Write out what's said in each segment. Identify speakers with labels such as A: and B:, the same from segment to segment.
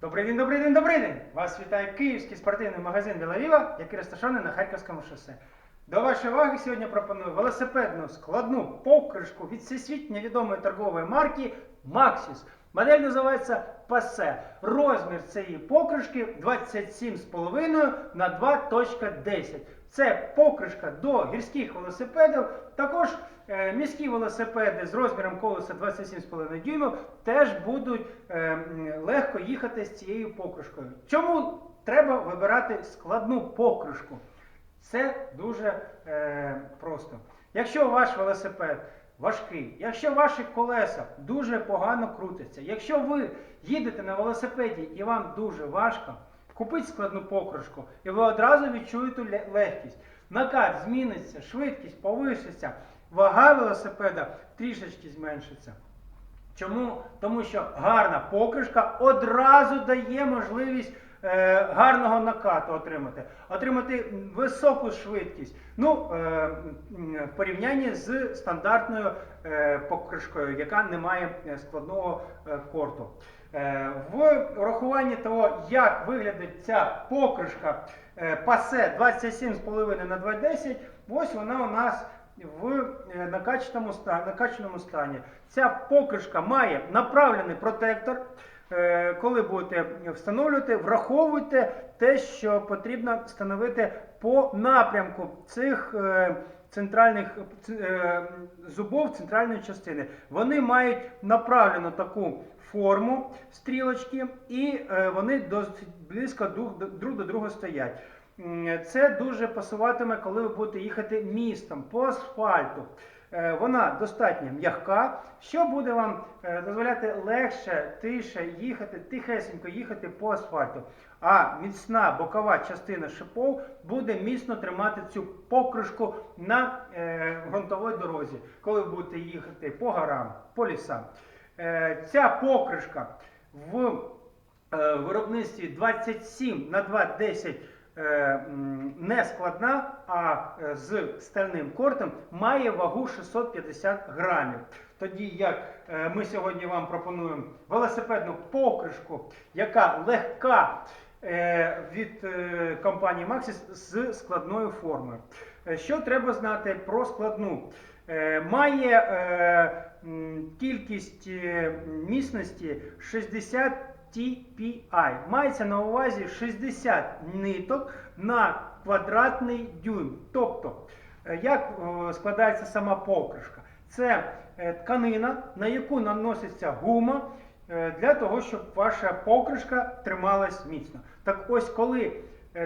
A: Добрий день, добрий день, добрий день! Вас вітає київський спортивний магазин Білавіва, який розташований на Харківському шосе. До вашої уваги сьогодні пропоную велосипедну складну покришку від всесвітньо відомої торгової марки Maxis. Модель називається Passe. Розмір цієї покришки 27,5 на 2.10. Це покришка до гірських велосипедів. Також міські велосипеди з розміром колеса 27,5 дюймів теж будуть е, легко їхати з цією покришкою. Чому треба вибирати складну покришку? Це дуже е, просто. Якщо ваш велосипед важкий, якщо ваші колеса дуже погано крутяться, якщо ви їдете на велосипеді і вам дуже важко, купіть складну покришку, і ви одразу відчуєте легкість. Накат зміниться, швидкість повишиться, вага велосипеда трішечки зменшиться. Чому? Тому що гарна покришка одразу дає можливість е, гарного накату отримати, отримати високу швидкість. Ну, е, в порівнянні з стандартною е, покришкою, яка не має складного корту. В урахуванні того, як виглядить ця покришка пасе 27,5 на 2,10, ось вона у нас в е, накачаному стані, накачаному стані. Ця покришка має направлений протектор. Е, Коли будете встановлювати, враховуйте те, що потрібно встановити по напрямку цих е, центральних зубов центральної частини. Вони мають направлену таку форму стрілочки, і вони досить близько друг до друга стоять. М, Це дуже пасуватиме, коли ви будете їхати містом по асфальту. Е, Вона достатньо м'яка, що буде вам е, дозволяти легше, тише їхати, тихесенько їхати по асфальту. А міцна бокова частина шипов буде міцно тримати цю покришку на е, ґрунтовій дорозі, коли ви будете їхати по горам, по лісам. Е, Ця покришка в е, виробництві 27 на 2,10 е, м, не складна, а е, з стальним кортом має вагу 650 грамів. Тоді як е, ми сьогодні вам пропонуємо велосипедну покришку, яка легка е, від е, компанії Maxis з складною формою. Е, Що треба знати про складну? Е, Має е, кількість е, міцності 60 TPI. Мається на увазі 60 ниток на квадратний дюйм. Тобто, е, як е, складається сама покришка? Це е, тканина, на яку наноситься гума для того, щоб ваша покришка трималась міцно. Так ось, коли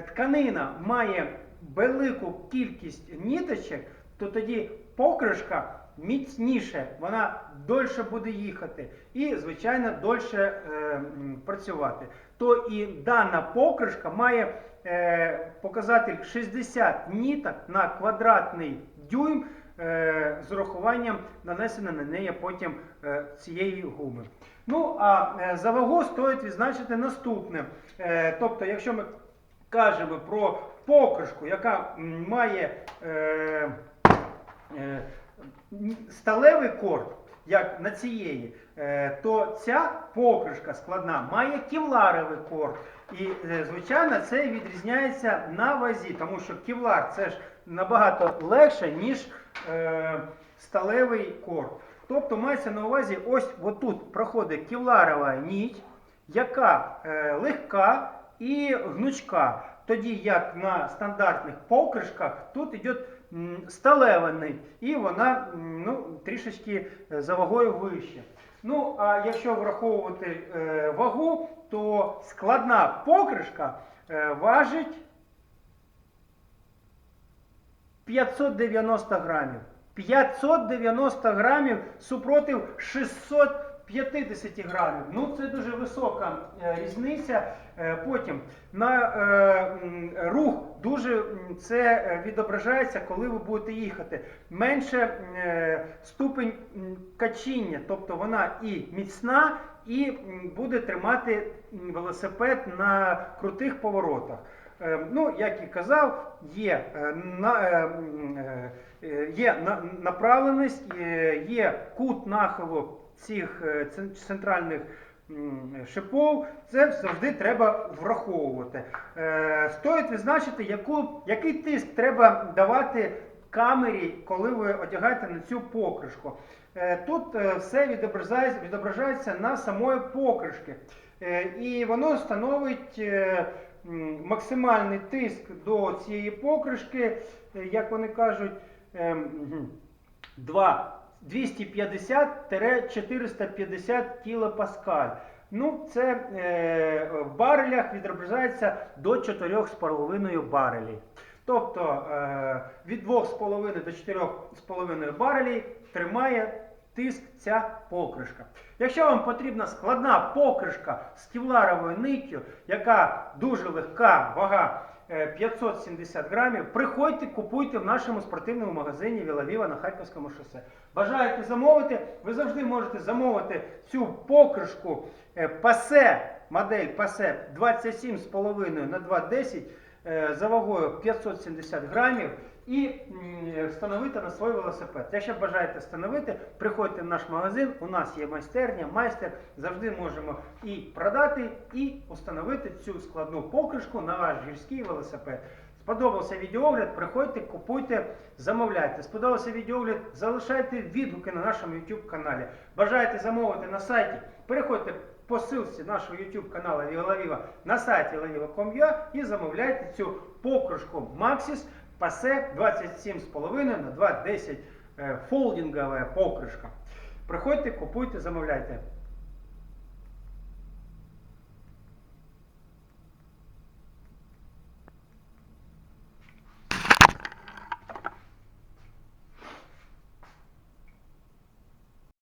A: тканина має велику кількість ніточок, то тоді покришка міцніше, вона дольше буде їхати і, звичайно, дольше е, працювати. То і дана покришка має е, показатель 60 ніток на квадратний дюйм е, з урахуванням нанесення на неї потім е, цієї гуми. Ну, а е, за вагу стоїть відзначити наступне. Е, тобто, якщо ми кажемо про покришку, яка має е, е, сталевий корд, як на цієї, е, то ця покришка складна має кевларовий корд. І, е, звичайно, це відрізняється на вазі, тому що кевлар це ж набагато легше, ніж е, сталевий корд. Тобто мається на увазі, ось отут проходить кевларова ніть, яка е, легка і гнучка. Тоді як на стандартних покришках тут йде нить, і вона ну, трішечки е, за вагою вище. Ну, а якщо враховувати е, вагу, то складна покришка е, важить 590 грамів. 590 грамів супротив 650 грамів. Ну, це дуже висока е, різниця. Е, потім на е, рух дуже це е, відображається, коли ви будете їхати. Менше е, ступень качіння, тобто вона і міцна, і буде тримати велосипед на крутих поворотах. Ну, як і казав, є, на, є направленість, є кут нахилу цих е, центральних шипов, це завжди треба враховувати. Е, Стоїть відзначити, яку, який тиск треба давати камері, коли ви одягаєте на цю покришку. Е, Тут все відображається, відображається на самої покришки. І воно становить максимальний тиск до цієї покришки, як вони кажуть, ем, 2 250-450 кілопаскаль. Ну, це е, в барелях відображається до 4,5 барелів. Тобто е, від 2,5 до 4,5 барелів тримає тиск ця покришка. Якщо вам потрібна складна покришка з кевларовою ниттю, яка дуже легка, вага 570 грамів, приходьте, купуйте в нашому спортивному магазині Вілавіва на Харківському шосе. Бажаєте замовити, ви завжди можете замовити цю покришку е, пасе, модель пасе 27,5 на 2,10 е, за вагою 570 грамів і встановити на свій велосипед. Якщо бажаєте встановити, приходьте в наш магазин, у нас є майстерня, майстер, завжди можемо і продати, і встановити цю складну покришку на ваш гірський велосипед. Сподобався відеогляд, приходьте, купуйте, замовляйте. Сподобався відеогляд, залишайте відгуки на нашому YouTube каналі. Бажаєте замовити на сайті, переходьте по ссылці нашого YouTube каналу Віолавіва на сайті laviva.com.ua і замовляйте цю покришку Maxis пасе 27,5 на 2,10 е, фолдингова покришка. Приходьте, купуйте, замовляйте.